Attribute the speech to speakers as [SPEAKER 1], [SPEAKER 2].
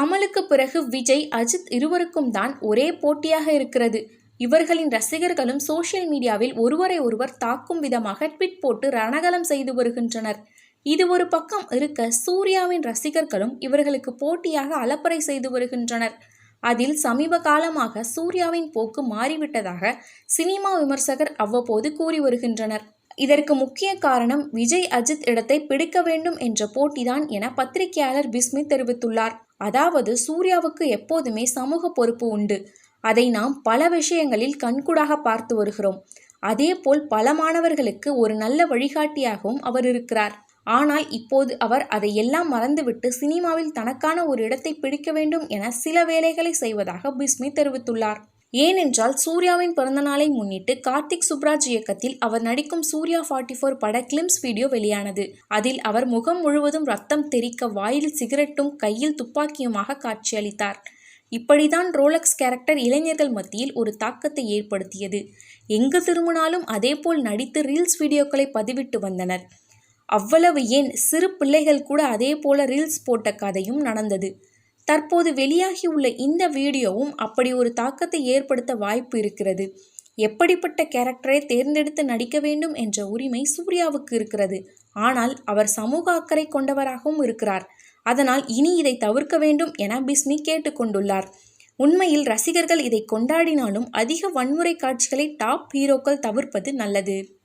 [SPEAKER 1] கமலுக்கு பிறகு விஜய் அஜித் இருவருக்கும் தான் ஒரே போட்டியாக இருக்கிறது. இவர்களின் ரசிகர்களும் சோஷியல் மீடியாவில் ஒருவரை ஒருவர் தாக்கும் விதமாக ட்விட் போட்டு ரணகலம் செய்து வருகின்றனர். இது ஒரு பக்கம் இருக்க சூர்யாவின் ரசிகர்களும் இவர்களுக்கு போட்டியாக அலப்பறை செய்து வருகின்றனர். அதில் சமீப காலமாக சூர்யாவின் போக்கு மாறிவிட்டதாக சினிமா விமர்சகர் அவ்வப்போது கூறி வருகின்றனர். இதற்கு முக்கிய காரணம் விஜய் அஜித் இடத்தை பிடிக்க வேண்டும் என்ற போட்டிதான் என பத்திரிகையாளர் பிஸ்மி தெரிவித்துள்ளார். அதாவது சூர்யாவுக்கு எப்போதுமே சமூக பொறுப்பு உண்டு. அதை நாம் பல விஷயங்களில் கண்கூடாக பார்த்து வருகிறோம். அதேபோல் பல மாணவர்களுக்கு ஒரு நல்ல வழிகாட்டியாகவும் அவர் இருக்கிறார். ஆனால் இப்போது அவர் அதை எல்லாம் மறந்துவிட்டு சினிமாவில் தனக்கான ஒரு இடத்தை பிடிக்க வேண்டும் என சில வேலைகளை செய்வதாக பிஸ்மி தெரிவித்துள்ளார். ஏனென்றால் சூர்யாவின் பிறந்தநாளை முன்னிட்டு கார்த்திக் சுப்ராஜ் இயக்கத்தில் அவர் நடிக்கும் சூர்யா ஃபார்ட்டி ஃபோர் பட கிளிம்ஸ் வீடியோ வெளியானது. அதில் அவர் முகம் முழுவதும் ரத்தம் தெறிக்க வாயில் சிகரெட்டும் கையில் துப்பாக்கியுமாக காட்சியளித்தார். இப்படிதான் ரோலக்ஸ் கேரக்டர் இளைஞர்கள் மத்தியில் ஒரு தாக்கத்தை ஏற்படுத்தியது. எங்கு திரும்பினாலும் அதேபோல் நடித்து ரீல்ஸ் வீடியோக்களை பதிவிட்டு வந்தனர். அவ்வளவு ஏன்? சிறு பிள்ளைகள் கூட அதே போல ரீல்ஸ் போட்ட கதையும் நடந்தது. தற்போது வெளியாகியுள்ள இந்த வீடியோவும் அப்படி ஒரு தாக்கத்தை ஏற்படுத்த வாய்ப்பு இருக்கிறது. எப்படிப்பட்ட கேரக்டரை தேர்ந்தெடுத்து நடிக்க வேண்டும் என்ற உரிமை சூர்யாவுக்கு இருக்கிறது. ஆனால் அவர் சமூக அக்கறை கொண்டவராகவும் இருக்கிறார். அதனால் இனி இதை தவிர்க்க வேண்டும் என பிஸ்மி கேட்டுக்கொண்டுள்ளார் உண்மையில் ரசிகர்கள் இதை கொண்டாடினாலும் அதிக வன்முறை காட்சிகளை டாப் ஹீரோக்கள் தவிர்ப்பது நல்லது.